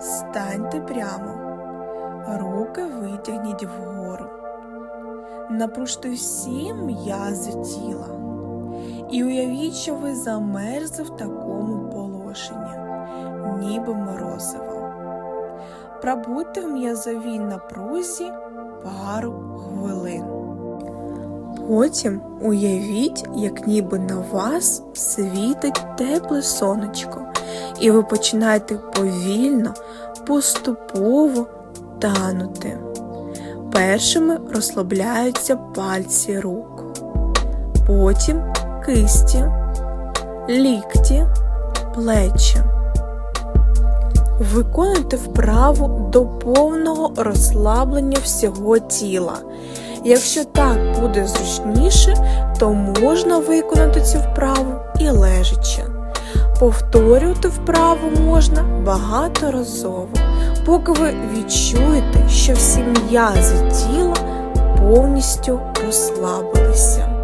Станьте прямо, руки витягніть вгору. Напружте всі м'язи тіла. І уявіть, що ви замерзли в такому положенні, ніби морозиво. Пробудьте в м'язовій напрузі пару хвилин. Потім уявіть, як ніби на вас світить тепле сонечко, і ви починаєте повільно, поступово танути. Першими розслабляються пальці рук, потім кисті, лікті, плечі. Виконуйте вправу до повного розслаблення всього тіла. Якщо так буде зручніше, то можна виконати цю вправу і лежачи. Повторювати вправу можна багаторазово, поки ви відчуєте, що всі м'язи тіла повністю розслабилися.